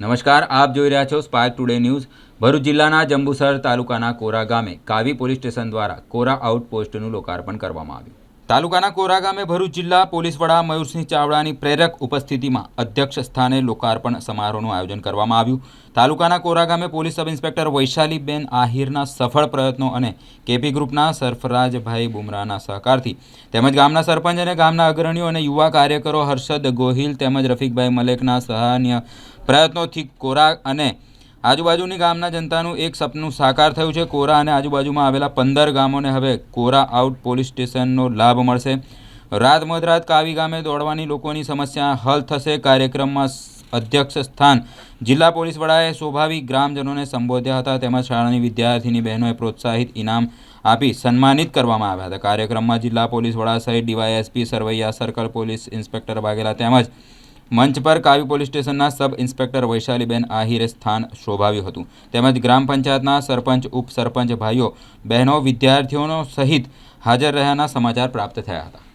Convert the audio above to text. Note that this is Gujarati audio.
નમસ્કાર, આપ જોઈ રહ્યા છો સ્પાર્ક ટુડે ન્યૂઝ ભરૂચ જિલ્લાના જંબુસર તાલુકાના કોરા ગામે કાવી પોલીસ સ્ટેશન દ્વારા કોરા આઉટપોસ્ટનું લોકાર્પણ કરવામાં આવ્યું. તાલુકાના કોરા ગામે ભરૂચ જિલ્લા પોલીસ વડા મયુરસિંહ ચાવડાની પ્રેરક ઉપસ્થિતિમાં અધ્યક્ષ સ્થાને લોકાર્પણ સમારોહનું આયોજન કરવામાં આવ્યું. તાલુકાના કોરા ગામે પોલીસ સબ ઇન્સ્પેક્ટર વૈશાલીબેન આહિરના સફળ પ્રયત્નો અને કેપી ગ્રુપના સરફરાજભાઈ બુમરાના સહકારથી તેમજ ગામના સરપંચ અને ગામના અગ્રણીઓ અને યુવા કાર્યકરો હર્ષદ ગોહિલ તેમજ રફીકભાઈ મલેકના સહાન્ય પ્રયત્નોથી કોરા અને આજુબાજુની ગામના જનતાનું એક સપનું સાકાર થયું છે. કોરા અને આજુબાજુમાં આવેલા પંદર ગામોને હવે કોરા આઉટ પોલીસ સ્ટેશનનો લાભ મળશે. રાત મધરાત કાવી ગામે દોડવાની લોકોની સમસ્યા હલ થશે. કાર્યક્રમમાં અધ્યક્ષ સ્થાન જિલ્લા પોલીસ વડાએ સ્વાભાવિક ગ્રામજનોને સંબોધ્યા હતા. તેમજ શાળાની વિદ્યાર્થીની બહેનોએ પ્રોત્સાહિત ઇનામ આપી સન્માનિત કરવામાં આવ્યા હતા. કાર્યક્રમમાં જિલ્લા પોલીસ વડા સહિત DYSP, Sarvaiya, circle police inspector Vaghela તેમજ મંચ પર કાવી પોલીસ સ્ટેશનના સબ ઇન્સ્પેક્ટર વૈશાલીબેન આહિરે સ્થાન શોભાવ્યું હતું. તેમજ ગ્રામ પંચાયતના સરપંચ, ઉપસરપંચ ભાઈઓ, બહેનો, વિદ્યાર્થીઓનો સહિત હાજર રહ્યાના સમાચાર પ્રાપ્ત થયા હતા.